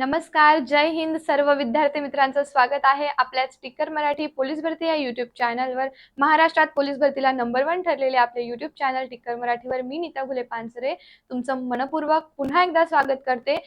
नमस्कार जय हिंद. सर्व विद्यार्थी मित्रांचं स्वागत आहे आपल्या स्टिकर मराठी पोलीस भरती या युट्यूब चॅनलवर महाराष्ट्रात पोलीस भरतीला नंबर वन ठरलेले आपले युट्यूब चॅनल टिक्कर मराठीवर मी नीता घुले पानसरे. तुमचं मनपूर्वक पुन्हा एकदा स्वागत करते.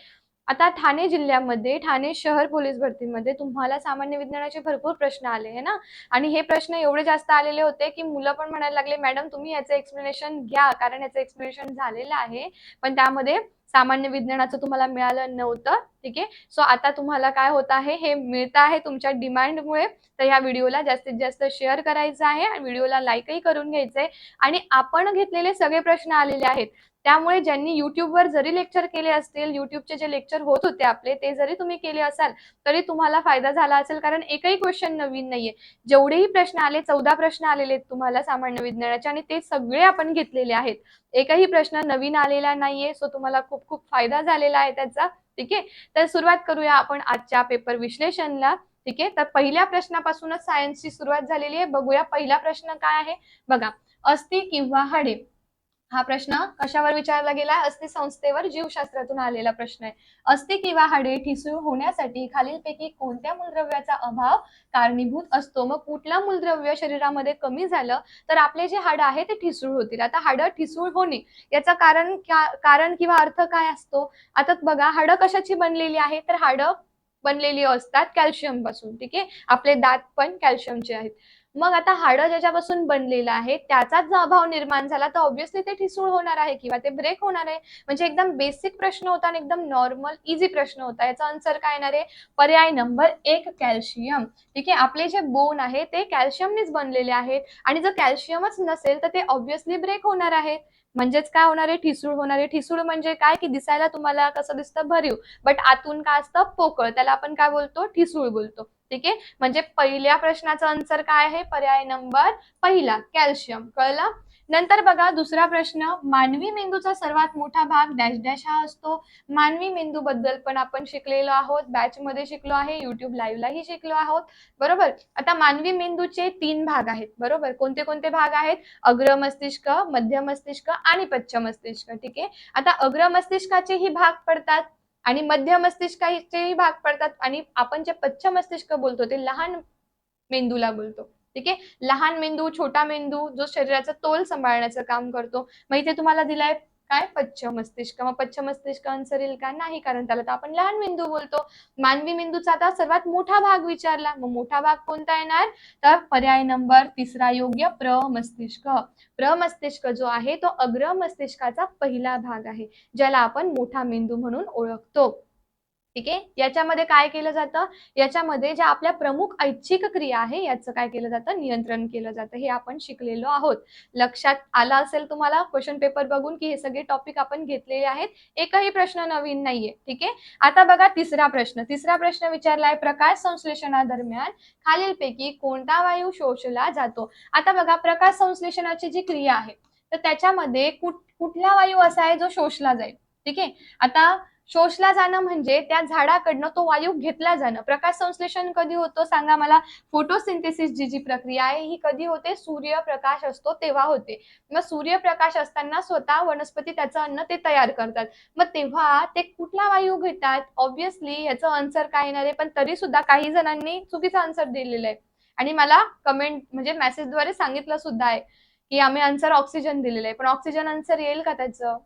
आता ठाणे जिल्ह्यामध्ये ठाणे शहर पोलीस भरतीमध्ये तुम्हाला सामान्य विज्ञानाचे भरपूर प्रश्न आले आहे ना? आणि हे प्रश्न एवढे जास्त आलेले होते की मुलं पण म्हणायला लागले मॅडम तुम्ही याचं एक्सप्लेनेशन घ्या. कारण याचं एक्सप्लेनेशन झालेलं आहे. पण त्यामध्ये सामान्य विज्ञानाचं तुम्हाला मिळालं नव्हतं ठीक आहे? सो आता तुम्हाला काय होत आहे हे मिळतं आहे तुमच्या डिमांडमुळे. तर ह्या व्हिडिओला जास्तीत जास्त शेअर करायचं आहे आणि व्हिडिओला लाईकही करून घ्यायचं आहे आणि आपण घेतलेले सगळे प्रश्न आलेले आहेत. त्यामुळे ज्यांनी युट्यूबवर जरी लेक्चर केले असतील युट्यूबचे जे लेक्चर होत होते आपले ते जरी तुम्ही केले असाल तरी तुम्हाला फायदा झाला असेल. कारण एकही क्वेश्चन नवीन नाहीये. जेवढेही प्रश्न आले चौदा प्रश्न आलेले आहेत तुम्हाला सामान्य विज्ञानाचे आणि ते सगळे आपण घेतलेले आहेत. एकही प्रश्न नवीन आलेला नाहीये सो तुम्हाला खूप खूप फायदा झालेला आहे त्याचा. ठीक आहे? तर सुरुवात करूया आपण आजच्या पेपर विश्लेषणला. ठीक आहे? तर पहिल्या प्रश्नापासूनच सायन्सची सुरुवात झालेली आहे. बघूया पहिला प्रश्न काय आहे. बघा अस्थि किंवा हाडे? हा प्रश्न कशावर विचारला गेला? अस्थि संस्थेवर जीवशास्त्रातून आलेला प्रश्न आहे. अस्थि किंवा हाडे ठिसूळ होण्यासाठी खालीलपैकी कोणत्या मूलद्रव्याचा अभाव कारणीभूत असतो? मग कुठला मूलद्रव्य शरीरामध्ये कमी झालं तर आपले जे हाडं आहे ते ठिसूळ होतील. आता हाडं ठिसूळ होणे याचं कारण कारण किंवा अर्थ काय असतो? आता बघा हाडं कशाची बनलेली आहे? तर हाडं बनलेली असतात कॅल्शियमपासून ठीक आहे? आपले दात पण कॅल्शियमचे आहेत. मग आता हाडं ज्याच्यापासून बनलेलं आहे त्याचाच जर अभाव निर्माण झाला तर ऑब्व्हियसली ते ठिसूळ होणार आहे किंवा ते ब्रेक होणार आहे. म्हणजे एकदम बेसिक प्रश्न होता आणि एकदम नॉर्मल इझी प्रश्न होता. याचा आन्सर काय येणार आहे? पर्याय नंबर एक कॅल्शियम ठीक आहे आपले जे बोन आहे ते कॅल्शियमनेच बनलेले आहेत. आणि जर कॅल्शियमच नसेल तर ते ऑब्व्हियसली ब्रेक होणार आहेत म्हणजेच काय होणार आहे? ठिसूळ होणार आहे. ठिसूळ म्हणजे काय? की दिसायला तुम्हाला कसं दिसतं? भरीव. बट आतून काय असतं? पोकळ. त्याला आपण काय बोलतो? ठिसूळ बोलतो. ठीक आहे? म्हणजे पहिल्या प्रश्नाचा आन्सर काय आहे? पर्याय नंबर पहिला कॅल्शियम कळलं? नंतर बघा दुसरा प्रश्न. मानवी मेंदूचा सर्वात मोठा भाग डॅश डॅश हा असतो. मानवी मेंदू बद्दल पण आपण शिकलेलो आहोत. बॅच मध्ये शिकलो आहे. युट्यूब लाईव्हलाही शिकलो आहोत. बरोबर? आता मानवी मेंदूचे तीन भाग आहेत. बरोबर? कोणते कोणते भाग आहेत? अग्र मस्तिष्क मध्य मस्तिष्क आणि पश्च मस्तिष्क. ठीक आहे? आता अग्र मस्तिष्काचेही भाग पडतात. आणि मध्य मस्तिष्काचेही भाग पडतात आणि आपण जे पच्छ मस्तिष्क बोलतो ते लहान मेंदूला बोलतो. ठीक आहे? लहान मेंदू छोटा मेंदू जो शरीराचा तोल सांभाळण्याचं काम करतो. मग इथे तुम्हाला दिलाय काय पच्छ मस्तिष्क? मग पच्छ मस्तिष्क आन्सर येईल का? नाही कारण त्याला तर आपण लहान मेंदू बोलतो. मानवी मेंदूचा आता सर्वात मोठा भाग विचारला. मग मोठा भाग कोणता येणार? तर पर्याय नंबर तिसरा योग्य प्रमस्तिष्क प्रमस्तिष्क जो आहे तो अग्र मस्तिष्काचा पहिला भाग आहे ज्याला आपण मोठा मेंदू म्हणून ओळखतो. ठीक आहे? याच्यामध्ये काय केलं जातं? याच्यामध्ये ज्या आपल्या प्रमुख ऐच्छिक क्रिया आहे याचं काय केलं जातं? नियंत्रण केलं जातं. हे आपण शिकलेलो आहोत. लक्षात आलं असेल तुम्हाला? क्वेश्चन पेपर बघून की हे सगळे टॉपिक आपण घेतलेले आहेत. एकही प्रश्न नवीन नाहीये. ठीक आहे? आता बघा तिसरा प्रश्न. तिसरा प्रश्न विचारलाय प्रकाश संश्लेषणादरम्यान खालीलपैकी कोणता वायू शोषला जातो? आता बघा प्रकाश संश्लेषणाची जी क्रिया आहे तर त्याच्यामध्ये कुठ कुठला वायू असा आहे जो शोषला जाईल? ठीक आहे? आता शोषला जाणं म्हणजे त्या झाडाकडनं तो वायू घेतला जाणं. प्रकाश संश्लेषण कधी होतं सांगा मला. फोटोसिंथेसिस जी जी प्रक्रिया आहे ही कधी होते? सूर्यप्रकाश असतो तेव्हा होते. मग सूर्यप्रकाश असताना स्वतः वनस्पती त्याचं अन्न ते तयार करतात. मग तेव्हा ते कुठला वायू घेतात? ऑब्विसली याचं आन्सर काय येणार आहे? पण तरी सुद्धा काही जणांनी चुकीचा आन्सर दिलेला आहे. आणि मला कमेंट म्हणजे मेसेजद्वारे सांगितलं सुद्धा आहे की आम्ही आन्सर ऑक्सिजन दिलेलं आहे. पण ऑक्सिजन आन्सर येईल का त्याचं?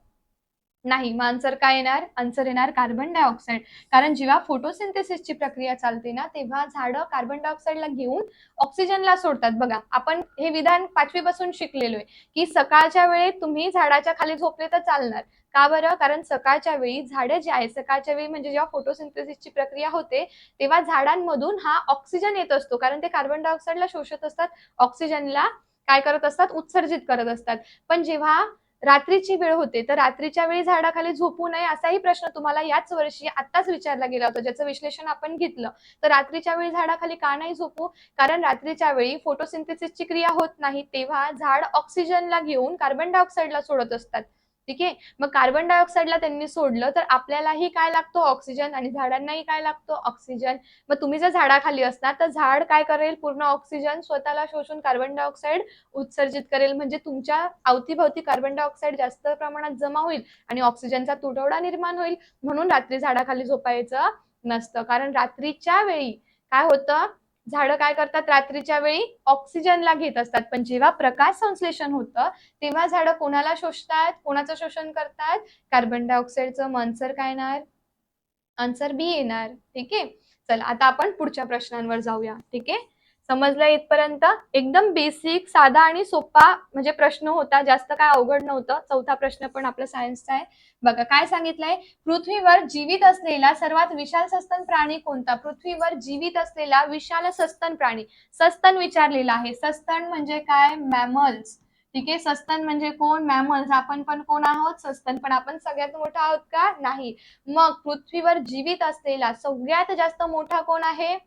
नाही मग आन्सर काय येणार? आन्सर येणार कार्बन डायऑक्साईड कारण जेव्हा फोटोसिंथेसिसची प्रक्रिया चालते ना तेव्हा झाडं कार्बन डायऑक्साईडला घेऊन ऑक्सिजनला सोडतात. बघा आपण हे विधान पाचवी पासून शिकलेलो आहे की सकाळच्या वेळेत तुम्ही झाडाच्या खाली झोपले तर चालणार. का बरं? कारण सकाळच्या वेळी झाडं जे आहे सकाळच्या वेळी म्हणजे जेव्हा फोटोसिंथेसिसची प्रक्रिया होते तेव्हा झाडांमधून हा ऑक्सिजन येत असतो. कारण ते कार्बन डायऑक्साईडला शोषत असतात ऑक्सिजनला काय करत असतात? उत्सर्जित करत असतात. पण जेव्हा रात्रीची वेळ होते तर रात्रीच्या वेळी झाडाखाली झोपू नये असाही प्रश्न तुम्हाला याच वर्षी आत्ताच विचारला गेला होता ज्याचं विश्लेषण आपण घेतलं. तर रात्रीच्या वेळी झाडाखाली का नाही झोपू? कारण रात्रीच्या वेळी फोटोसिंथेसिसची क्रिया होत नाही तेव्हा झाड ऑक्सिजनला घेऊन कार्बन डायऑक्साईडला सोडत असतात. ठीक आहे? मग कार्बन डायऑक्साईडला त्यांनी सोडलं तर आपल्यालाही काय लागतो? ऑक्सिजन आणि झाडांनाही काय लागतो? ऑक्सिजन मग तुम्ही जर झाडाखाली असणार तर झाड काय करेल? पूर्ण ऑक्सिजन स्वतःला शोषून कार्बन डायऑक्साईड उत्सर्जित करेल. म्हणजे तुमच्या अवतीभवती कार्बन डायऑक्साईड जास्त प्रमाणात जमा होईल आणि ऑक्सिजनचा तुटवडा निर्माण होईल. म्हणून रात्री झाडाखाली झोपायचं नसतं. कारण रात्रीच्या वेळी काय होतं? झाडं काय करतात? रात्रीच्या वेळी ऑक्सिजनला घेत असतात. पण जेव्हा प्रकाश संश्लेषण होतं तेव्हा झाडं कोणाला शोषतात? कोणाचं शोषण करतात? कार्बन डायऑक्साईडचं आन्सर काय येणार? आन्सर बी येणार. ठीक आहे? चल आता आपण पुढच्या प्रश्नांवर जाऊया. ठीक आहे? समजलं इथपर्यंत. एकदम बेसिक साधा आणि सोपा म्हणजे प्रश्न होता. जास्त काय अवघड नव्हतं. चौथा प्रश्न पण आपला सायन्सचा आहे. बघा काय सांगितलंय? पृथ्वीवर जीवित असलेला सर्वात विशाल सस्तन प्राणी कोणता? पृथ्वीवर जीवित असलेला विशाल सस्तन प्राणी. सस्तन विचारलेला आहे. सस्तन म्हणजे काय? मॅमल्स ठीक आहे? सस्तन म्हणजे कोण? मॅमल्स आपण पण कोण आहोत? सस्तन. पण आपण सगळ्यात मोठा आहोत का? नाही. मग पृथ्वीवर जीवित असलेला सगळ्यात जास्त मोठा कोण आहे?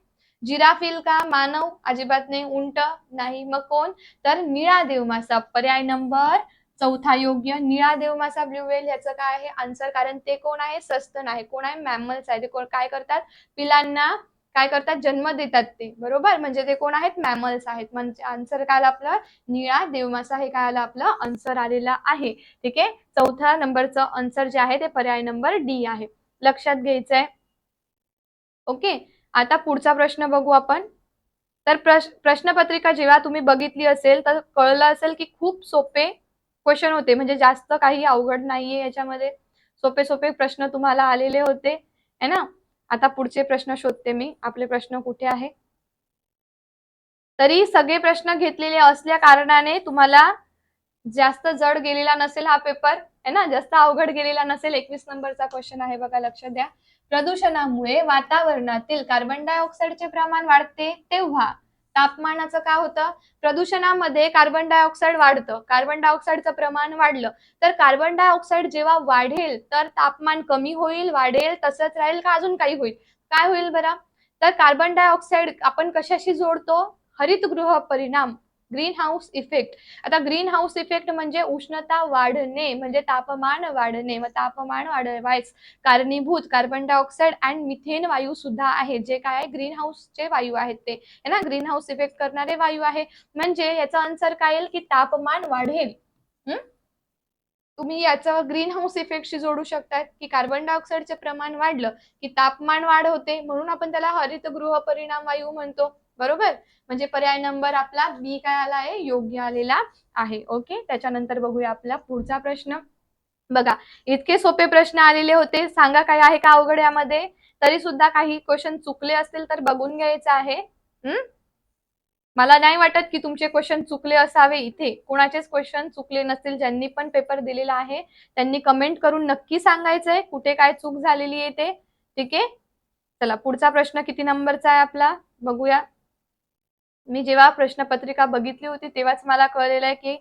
जिराफिल का मानव? अजिबात नाही. उंट नाही. मग कोण? तर निळा देव मासा पर्याय नंबर चौथा योग्य. निळा देव मासा ब्ल्यू वेल याचं काय आहे? आन्सर कारण ते कोण आहे? सस्तन आहे कोण आहे? मॅमल्स आहे. ते कोण? काय करतात? पिलांना काय करतात? जन्म देतात ते. बरोबर? म्हणजे ते कोण आहेत? मॅमल्स आहेत. म्हणजे आन्सर काय आपलं? निळा देवमासा हे काय आलं? आपलं आन्सर आलेला आहे. ठीक आहे? चौथ्या नंबरचं आन्सर जे आहे ते पर्याय नंबर डी आहे. लक्षात घ्यायचंय. ओके? आता पुढचा प्रश्न बघू आपण. तर प्रश प्रश्नपत्रिका जेव्हा तुम्ही बघितली असेल तर कळलं असेल की खूप सोपे क्वेश्चन होते. म्हणजे जास्त काही अवघड नाहीये याच्यामध्ये. सोपे सोपे प्रश्न तुम्हाला आलेले होते. है ना? आता पुढचे प्रश्न शोधते मी. आपले प्रश्न कुठे आहे? तरी सगळे प्रश्न घेतलेले असल्या कारणाने तुम्हाला जास्त जड गेलेला नसेल हा पेपर है ना? जास्त अवघड गेलेला नसेल. एकवीस नंबरचा क्वेश्चन आहे बघा लक्ष द्या. प्रदूषणामुळे वातावरणातील कार्बन डायऑक्साईडचे प्रमाण वाढते तेव्हा तापमानाचं काय होतं? प्रदूषणामध्ये कार्बन डायऑक्साईड वाढतं. कार्बन डायऑक्साईडचं प्रमाण वाढलं तर कार्बन डायऑक्साईड जेव्हा वाढेल तर तापमान कमी होईल वाढेल तसंच राहील का अजून काही होईल? काय होईल बरं? तर कार्बन डायऑक्साईड आपण कशाशी जोडतो? हरितगृह परिणाम ग्रीन हाऊस इफेक्ट. आता ग्रीन हाऊस इफेक्ट म्हणजे उष्णता वाढणे म्हणजे तापमान वाढणे व तापमान वाढवायच कारणीभूत कार्बन डायऑक्साईड अँड मिथेन वायू सुद्धा आहे जे काय ग्रीन हाऊसचे वायू आहेत ते. है ना ग्रीन हाऊस इफेक्ट करणारे वायू आहे. म्हणजे याचा आन्सर काय येईल की तापमान वाढेल. हम्म? तुम्ही याचं ग्रीन हाऊस इफेक्टशी जोडू शकतात की कार्बन डायऑक्साईडचे प्रमाण वाढलं की तापमान वाढ होते म्हणून आपण त्याला हरितगृह परिणाम वायू म्हणतो. बरोबर? म्हणजे पर्याय नंबर आपला बी काय आला आहे योग्य आलेला आहे. ओके त्याच्यानंतर बघूया आपला पुढचा प्रश्न. बघा इतके सोपे प्रश्न आलेले होते. सांगा काय आहे का अवघड यामध्ये? तरी सुद्धा काही क्वेश्चन चुकले असतील तर बघून घ्यायचं आहे. हम्म मला नाही वाटत की तुमचे क्वेश्चन चुकले असावे इथे. कुणाचेच क्वेश्चन चुकले नसतील. ज्यांनी पण पेपर दिलेला आहे त्यांनी कमेंट करून नक्की सांगायचंय. कुठे काय चूक झालेली आहे ते? ठीक आहे? चला पुढचा प्रश्न किती नंबरचा आहे आपला? बघूया. मी जेव्हा प्रश्नपत्रिका बघितली होती तेव्हाच मला कळलेलं आहे की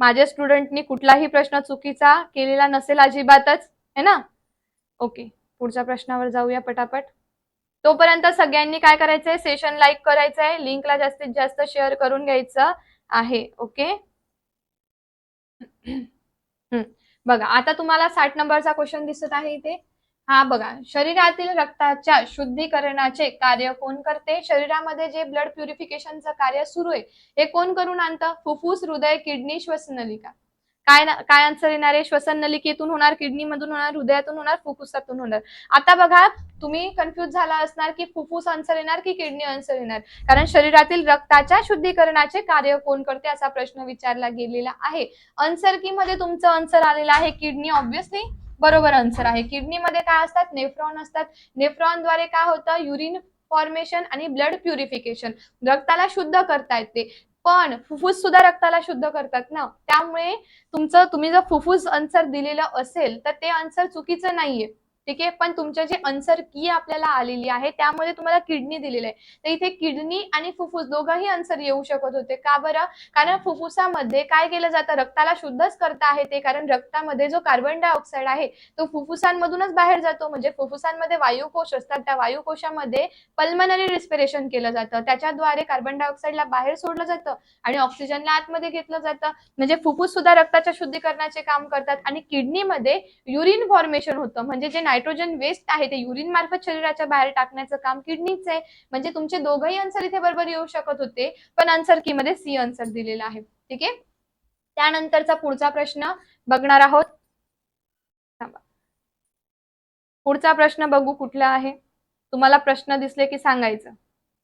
माझ्या स्टुडंटनी कुठलाही प्रश्न चुकीचा केलेला नसेल अजिबातच है ना? ओके पुढच्या प्रश्नावर जाऊया पटापट. तोपर्यंत सगळ्यांनी काय करायचंय? सेशन लाईक करायचंय. लिंकला जास्तीत जास्त शेअर करून घ्यायचं आहे. ओके बघा आता तुम्हाला साठ नंबरचा क्वेश्चन दिसत आहे इथे. हा बघा शरीरातील रक्ताच्या शुद्धीकरणाचे कार्य कोण करते? शरीरामध्ये जे ब्लड प्युरिफिकेशनचं कार्य सुरू आहे हे कोण करून आणतं? फुफ्फुस हृदय किडनी श्वसनलिका काय काय आन्सर येणार आहे? श्वसन नलिकेतून होणार किडनी मधून होणार हृदयातून होणार फुफ्फुसातून होणार. आता बघा तुम्ही कन्फ्युज झाला असणार की फुफ्फुस आन्सर येणार की किडनी आन्सर येणार? कारण शरीरातील रक्ताच्या शुद्धीकरणाचे कार्य कोण करते असा प्रश्न विचारला गेलेला आहे. आन्सर की मध्ये तुमचं आन्सर आलेलं आहे किडनी ऑब्विसली बरोबर आन्सर आहे. किडनीमध्ये काय असतात? नेफ्रॉन असतात. नेफ्रॉनद्वारे काय होतं? युरिन फॉर्मेशन आणि ब्लड प्युरिफिकेशन रक्ताला शुद्ध करता येते. पण फुफ्फुस सुद्धा रक्ताला शुद्ध करतात ना? त्यामुळे तुमचं तुम्ही जर फुफ्फुस आन्सर दिलेलं असेल तर ते आन्सर चुकीचं नाहीये. ठीक आहे? पण तुमच्या जे अन्सर की आपल्याला आलेली आहे त्यामध्ये तुम्हाला किडनी दिलेली आहे. तर इथे किडनी आणि फुफ्फुस दोघंही आन्सर येऊ शकत होते. का बरं? कारण फुफ्फुसामध्ये काय केलं जातं? रक्ताला शुद्धच करता आहे ते कारण रक्तामध्ये जो कार्बन डायऑक्साईड आहे तो फुफ्फुसांमधूनच बाहेर जातो. म्हणजे फुफ्फुसांमध्ये वायुकोश असतात. त्या वायुकोशामध्ये पल्मनरी रिस्पिरेशन केलं जातं. त्याच्याद्वारे कार्बन डायऑक्साईडला बाहेर सोडलं जातं आणि ऑक्सिजनला आतमध्ये घेतलं जातं. म्हणजे फुफ्फुस सुद्धा रक्ताच्या शुद्धीकरणाचे काम करतात आणि किडनीमध्ये युरिन फॉर्मेशन होतं. म्हणजे जे नायट्रोजन वेस्ट आहे ते युरिन मार्फत शरीराच्या बाहेर टाकण्याचं काम किडनीच आहे. म्हणजे तुमचे दोघंही आन्सर इथे बरोबर येऊ शकत होते. पण आन्सर की मध्ये सी आन्सर दिलेला आहे. ठीक आहे? त्यानंतरचा पुढचा प्रश्न बघणार आहोत. पुढचा प्रश्न बघू कुठला आहे. तुम्हाला प्रश्न दिसले की सांगायचं.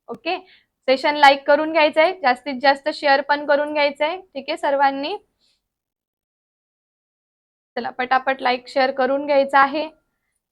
ओके? सेशन लाईक करून घ्यायचंय. जास्तीत जास्त शेअर पण करून घ्यायचंय. ठीक आहे सर्वांनी? चला पटापट लाईक शेअर करून घ्यायचं आहे.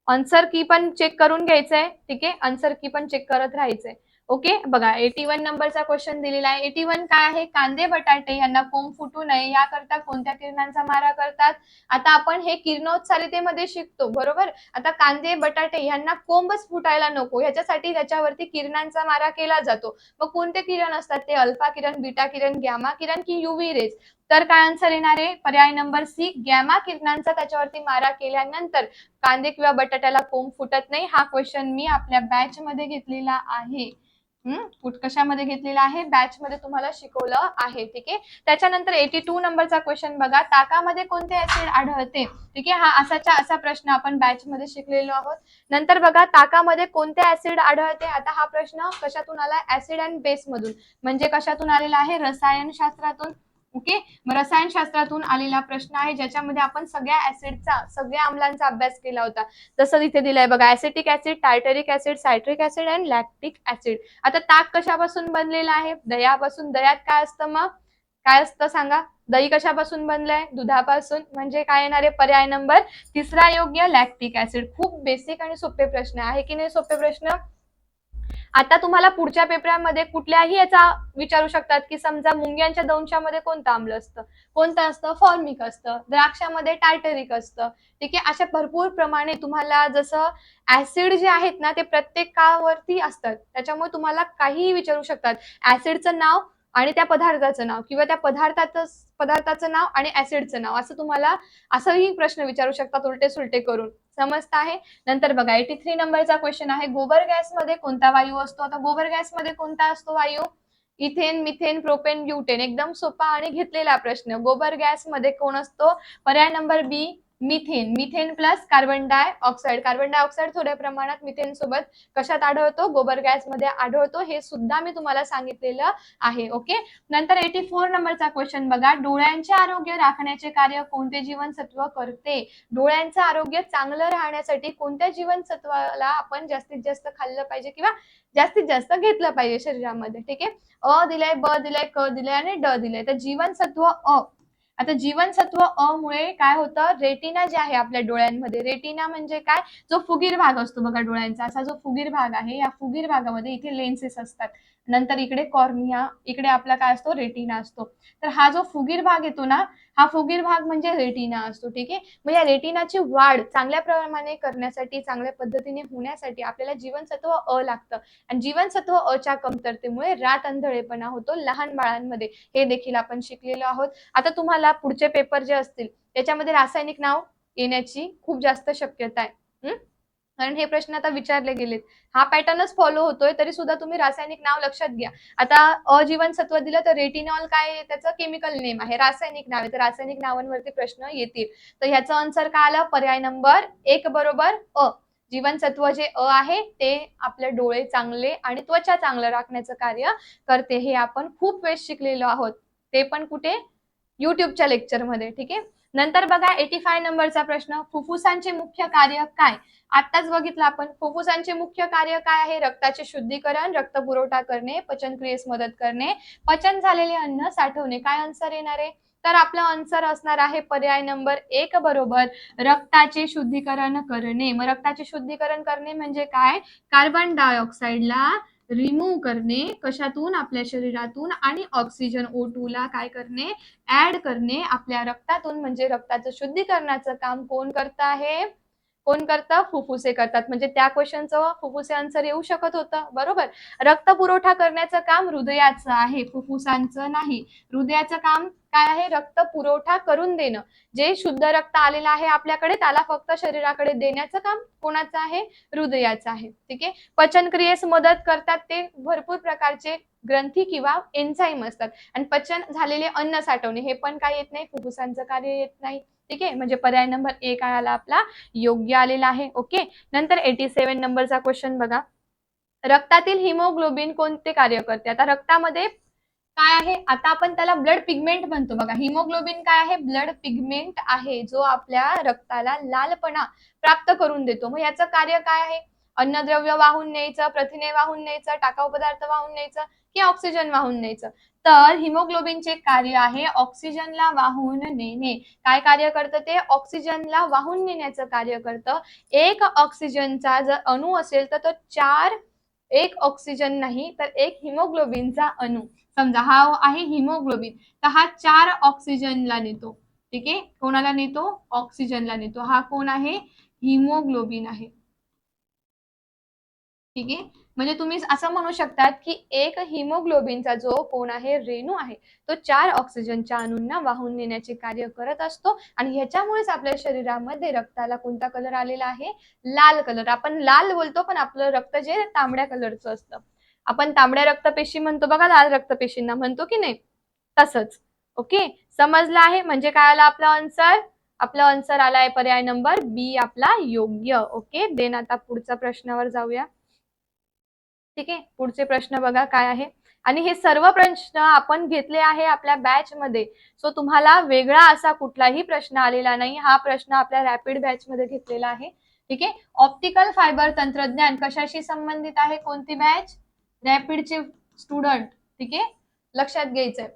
आन्सर की पण चेक करून घ्यायचंय ठीक आहे? आन्सर की पण चेक करत राहायचंय. ओके बघा एटी वन नंबरचा क्वेश्चन दिलेला आहे. एटी वन काय आहे? कांदे बटाटे यांना कोंब फुटू नये. याकरता कोणत्या किरणांचा मारा करतात? आता आपण हे किरणोत्सारितेमध्ये शिकतो बरोबर? आता कांदे बटाटे यांना कोंबच फुटायला नको. ह्याच्यासाठी त्याच्यावरती किरणांचा मारा केला जातो. मग कोणते किरण असतात? ते अल्फा किरण बीटा किरण गॅमा किरण की युव्ही रेज तर काय आन्सर येणार आहे? पर्याय नंबर सी गॅमा किरणांचा त्याच्यावरती मारा केल्यानंतर कांदे किंवा बटाट्याला कोंब फुटत नाही हा क्वेश्चन मी आपल्या बॅच मध्ये घेतलेला आहे. हम्म कशामध्ये घेतलेला आहे? बॅच मध्ये तुम्हाला शिकवलं आहे ठीक आहे? त्याच्यानंतर एटी टू नंबरचा क्वेश्चन बघा. ताकामध्ये कोणते ऍसिड आढळते? ठीक आहे? हा असाच्या असा प्रश्न आपण बॅच मध्ये शिकलेलो आहोत. नंतर बघा ताकामध्ये कोणते ऍसिड आढळते? आता हा प्रश्न कशातून आला ऍसिड अँड बेस मधून. म्हणजे कशातून आलेला आहे? रसायनशास्त्रातून. ओके मग रसायनशास्त्रातून आलेला प्रश्न आहे ज्याच्यामध्ये आपण सगळ्या ऍसिडचा सगळ्या आमलांचा अभ्यास केला होता. जसं इथे दिलंय बघा acetic acid tartaric acid citric acid and lactic acid आता ताक कशापासून बनलेला आहे? दह्यापासून. दह्यात काय असतं मग? काय असतं सांगा? दही कशापासून बनलंय? दुधापासून. म्हणजे काय येणार आहे? पर्याय नंबर तिसरा योग्य लॅक्टिक ऍसिड खूप बेसिक आणि सोपे प्रश्न आहे की नाही? सोपे प्रश्न? आता तुम्हाला पुढच्या पेपरामध्ये कुठल्याही याचा विचारू शकतात की समजा मुंग्यांच्या दंशामध्ये कोणतं आम्ल असतं? कोणतं असतं? फॉर्मिक असतं. द्राक्षामध्ये टार्टरिक असतं. ठीक आहे? अशा भरपूर प्रमाणे तुम्हाला जसं ऍसिड जे आहेत ना ते प्रत्येकावरती असतात. त्याच्यामुळे तुम्हाला काहीही विचारू शकतात. ऍसिडचं नाव आणि त्या पदार्थाचं नाव किंवा त्या पदार्थाचं पदार्थाचं नाव आणि ऍसिडचं नाव असं तुम्हाला असंही प्रश्न विचारू शकतात उलटे सुलटे करून. समजत आहे. नंतर बघा एटी थ्री नंबरचा क्वेश्चन आहे. गोबर गॅसमध्ये कोणता वायू असतो? आता गोबर गॅसमध्ये कोणता असतो वायू? Ethane methane propane butane. एकदम सोपा आणि घेतलेला प्रश्न. गोबर गॅसमध्ये कोण असतो? पर्याय number B methane. Methane plus carbon dioxide carbon dioxide थोड्या प्रमाणात मिथेन सोबत कशात आढळतो? गोबर गॅसमध्ये आढळतो. हे सुद्धा मी तुम्हाला सांगितलेलं आहे. ओके नंतर एटी फोर नंबरचा क्वेश्चन बघा. डोळ्यांचे आरोग्य राखण्याचे कार्य कोणते जीवनसत्व करते? डोळ्यांचं आरोग्य चांगलं राहण्यासाठी कोणत्या जीवनसत्वाला आपण जास्तीत जास्त खाल्लं पाहिजे किंवा जास्तीत जास्त घेतलं पाहिजे शरीरामध्ये? ठीक आहे? अ दिलाय ब दिलाय क दिलंय आणि ड दिलंय. तर जीवनसत्व अ. आता जीवनसत्व अ मुळे काय होतं? रेटिना जे आहे आपल्या डोळ्यांमध्ये रेटिना म्हणजे काय? जो फुगीर भाग असतो बघा डोळ्यांचा असा जो फुगीर भाग आहे या फुगीर भागामध्ये इथे लेन्सेस असतात. नंतर इकडे कॉर्निया इकडे आपला काय असतो? रेटिना असतो. तर हा जो फुगीर भाग येतो ना हा फुगीर भाग म्हणजे रेटिना असतो ठीक आहे? मग या रेटिनाची वाढ चांगल्या प्रमाणे करण्यासाठी चांगल्या पद्धतीने होण्यासाठी आपल्याला जीवनसत्व अ लागतं. आणि जीवनसत्व अच्या कमतरतेमुळे रात अंधळेपणा होतो लहान बाळांमध्ये. हे देखील आपण शिकलेलो आहोत. आता तुम्हाला पुढचे पेपर जे असतील त्याच्यामध्ये रासायनिक नाव येण्याची खूप जास्त शक्यता आहे. कारण हे प्रश्न आता विचारले गेलेत. हा पॅटर्नच फॉलो होतोय तरी सुद्धा तुम्ही रासायनिक नाव लक्षात घ्या. आता अजीवनसत्व दिलं तर रेटिनॉल काय त्याचं केमिकल नेम आहे रासायनिक नाव आहे. तर रासायनिक नावांवरती प्रश्न येतील. तर ह्याचं आन्सर काय आलं? पर्याय नंबर एक बरोबर अ. जीवनसत्व जे अ आहे ते आपले डोळे चांगले आणि त्वचा चांगलं राखण्याचं कार्य करते. हे आपण खूप वेळ शिकलेलो आहोत. ते पण कुठे? युट्यूबच्या लेक्चरमध्ये ठीक आहे? नंतर बघा एटी फाय नंबरचा प्रश्न फुफ्फुसांचे मुख्य कार्य काय? आताच बघितलं आपण फुफ्फुसांचे मुख्य कार्य काय आहे? रक्ताचे शुद्धीकरण रक्त पुरवठा करणे पचनक्रियेस मदत करणे पचन झालेले अन्न साठवणे. काय आन्सर येणार आहे? तर आपला आन्सर असणार आहे पर्याय नंबर एक बरोबर रक्ताचे शुद्धीकरण करणे. मग रक्ताचे शुद्धीकरण करणे म्हणजे काय? कार्बन डायऑक्साईडला रिमूव्ह करणे कशातून? आपल्या शरीरातून आणि ऑक्सिजन ओ टू ला काय करणे? ऍड करणे. आपल्या रक्तातून म्हणजे रक्ताचं शुद्धीकरणाचं काम कोण करत आहे? कोण करतं? फुफ्फुसे करतात. म्हणजे त्या क्वेश्चनचं फुफ्फुसे आन्सर येऊ शकत होतं. बरोबर? रक्त पुरवठा करण्याचं काम हृदयाचं आहे. फुफ्फुसांचं नाही. हृदयाचं काम काय आहे? रक्त पुरवठा करून देणं. जे शुद्ध रक्त आलेलं आहे आपल्याकडे त्याला फक्त शरीराकडे देण्याचं काम कोणाचं आहे? हृदयाचं आहे. ठीक आहे? पचनक्रियेस मदत करतात ते भरपूर प्रकारचे ग्रंथी किंवा एन्झाईम असतात. आणि पचन झालेले अन्न साठवणे हे पण काय येत नाही? फुफ्फुसांचं कार्य येत नाही. ठीक आहे? म्हणजे पर्याय नंबर एक आला आपला. योग्य आलेला आहे. ओके? नंतर एटी सेव्हन नंबरचा क्वेश्चन बघा. रक्तातील हिमोग्लोबिन कोणते कार्य करते? आता रक्तामध्ये काय आहे? आता आपण त्याला ब्लड पिगमेंट म्हणतो. बघा हिमोग्लोबिन काय आहे? ब्लड पिगमेंट आहे जो आपल्या रक्ताला लालपणा प्राप्त करून देतो. मग याचं कार्य काय आहे? अन्नद्रव्य वाहून न्यायचं प्रथिने वाहून न्यायचं टाकाऊ पदार्थ वाहून न्यायचं की ऑक्सिजन वाहून न्यायचं? तर हिमोग्लोबिनचे कार्य आहे ऑक्सिजनला वाहून नेणे. काय कार्य करतं ते? ऑक्सिजनला वाहून नेण्याचं कार्य करतं. एक ऑक्सिजनचा जर अणू असेल तर तो चार एक ऑक्सिजन नाही तर एक हिमोग्लोबिनचा अणू. समजा हा आहे हिमोग्लोबिन तर हा चार ऑक्सिजनला नेतो. ठीक आहे? कोणाला नेतो? ऑक्सिजनला नेतो. हा कोण आहे? हिमोग्लोबिन आहे. ठीक आहे? म्हणजे तुम्ही असं म्हणू शकतात की एक हिमोग्लोबिनचा जो कोण आहे रेणू आहे तो चार ऑक्सिजनच्या अणूंना वाहून नेण्याचे कार्य करत असतो. आणि ह्याच्यामुळेच आपल्या शरीरामध्ये रक्ताला कोणता कलर आलेला आहे? लाल कलर आपण लाल बोलतो पण आपलं रक्त जे तांबड्या कलरचं असतं. आपण तांबड्या रक्तपेशी म्हणतो बघा लाल रक्तपेशींना म्हणतो की नाही? तसंच. ओके? समजलं आहे? म्हणजे काय आलं आपला आन्सर आपला आन्सर आलाय पर्याय नंबर बी आपला योग्य. ओके? देन आता पुढच्या प्रश्नावर जाऊया. ठीक आहे? पुढचे प्रश्न बघा काय आहे. आणि हे सर्व प्रश्न आपण घेतले आहे आपल्या बॅच मध्ये. सो तुम्हाला वेगळा असा कुठलाही प्रश्न आलेला नाही. हा प्रश्न आपल्या रॅपिड बॅच मध्ये घेतलेला आहे. ठीक आहे? ऑप्टिकल फायबर तंत्रज्ञान कशाशी संबंधित आहे? कोणती बॅच रॅपिडचे स्टुडंट ठीक आहे? लक्षात घ्यायचंय.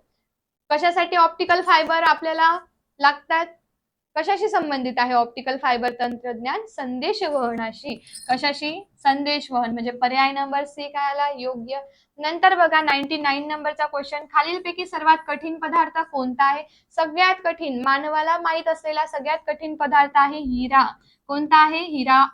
कशासाठी ऑप्टिकल फायबर आपल्याला लागतात? कशाशी संबंधित आहे ऑप्टिकल फायबर तंत्रज्ञान? संदेश वहनाशी. कशाशी? संदेश वहन. म्हणजे पर्याय नंबर सी काय आला योग्य. नंतर बघा नाईन्टी नाईन नंबरचा क्वेश्चन खालीलपैकी सर्वात कठीण पदार्थ कोणता आहे? सगळ्यात कठीण. मानवाला माहीत असलेला सगळ्यात कठीण पदार्थ आहे हिरा. कोणता आहे? हिरा.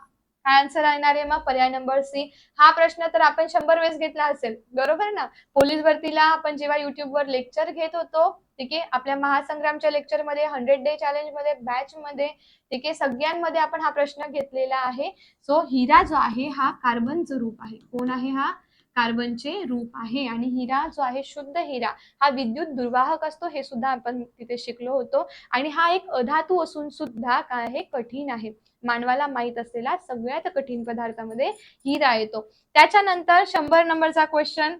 काय आन्सर येणार आहे मग पर्याय नंबर सी. हा प्रश्न तर आपण शंभर वेळेस घेतला असेल. बरोबर ना? पोलीस भरतीला आपण जेव्हा युट्यूबवर लेक्चर घेत होतो ठीक आहे? आपल्या महासंग्रामच्या लेक्चरमध्ये हंड्रेड डे चॅलेंजमध्ये बॅच मध्ये ठीक आहे? सगळ्यांमध्ये आपण हा प्रश्न घेतलेला आहे. सो हिरा जो आहे हा कार्बनचं रूप आहे. कोण आहे हा? कार्बनचे रूप आहे आणि हिरा जो आहे शुद्ध हिरा हा विद्युत दुर्वाहक असतो हे सुद्धा आपण तिथे शिकलो होतो. आणि हा एक अधातू असून सुद्धा काय आहे कठीण आहे. मानवाला माहीत असलेला सगळ्यात कठीण पदार्थामध्ये हिरा येतो. त्याच्यानंतर शंभर नंबरचा क्वेश्चन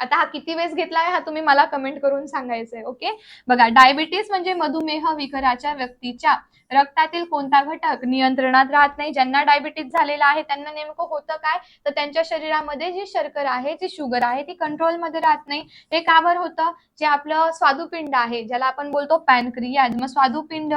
आता हा किती वेळेस घेतलाय हा तुम्ही मला कमेंट करून सांगायचंय ओके बघा डायबिटीस म्हणजे मधुमेह विकाराच्या व्यक्तीच्या रक्तातील कोणता घटक नियंत्रणात राहत नाही. ज्यांना डायबिटीस झालेला आहे त्यांना नेमकं होतं काय? तर त्यांच्या शरीरामध्ये जी शर्करा आहे जी शुगर आहे ती कंट्रोलमध्ये राहत नाही. हे का बरं होतं? जे आपलं स्वादुपिंड आहे ज्याला आपण बोलतो पॅनक्रिया मग स्वादुपिंड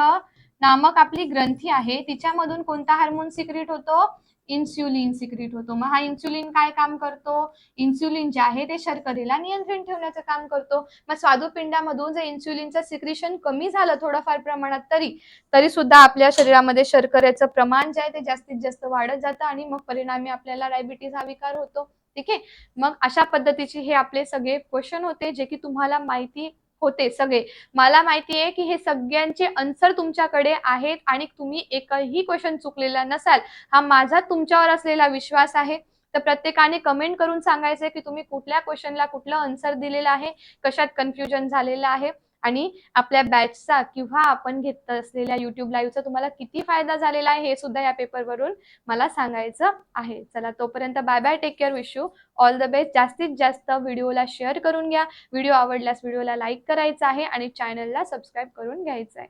नामक आपली ग्रंथी आहे तिच्यामधून कोणता हार्मोन सिक्रिट होतो? इन्सुलिन सिक्रिट होतो. मग हा इन्सुलिन काय काम करतो? इन्सुलिन जे आहे ते शर्करेला नियंत्रण ठेवण्याचं काम करतो. मग स्वादुपिंडामधून जर इन्सुलिनचं सिक्रिशन कमी झालं थोडंफार प्रमाणात तरी तरी सुद्धा आपल्या शरीरामध्ये शर्करेचं प्रमाण जे आहे ते जास्तीत जास्त वाढत जातं आणि मग परिणामी आपल्याला डायबिटीज हा विकार होतो. ठीक आहे? मग अशा पद्धतीचे हे आपले सगळे क्वेश्चन होते जे की तुम्हाला माहिती होते सगळे. मला माहिती आहे की हे सगळ्यांचे आन्सर तुमच्याकडे आहेत आणि तुम्ही एकही क्वेश्चन चुकलेला नसाल हा माझा तुमच्यावर असलेला विश्वास आहे. तर प्रत्येकाने कमेंट करून सांगायचंय की तुम्ही कुठल्या क्वेश्चनला कुठलं आन्सर दिलेलं आहे कशात कन्फ्युजन झालेलं आहे. आणि आपल्या बॅचचा किंवा आपण घेत असलेल्या युट्यूब लाईव्हचा तुम्हाला किती फायदा झालेला आहे हे सुद्धा या पेपरवरून मला सांगायचं आहे. चला तोपर्यंत bye bye take care wish you all the best जास्तीत जास्त व्हिडिओला शेअर करून घ्या. व्हिडिओ आवडल्यास व्हिडिओला लाईक करायचा आहे आणि चॅनलला सबस्क्राईब करून घ्यायचं आहे.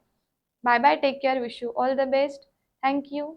Bye bye take care wish you all the best thank you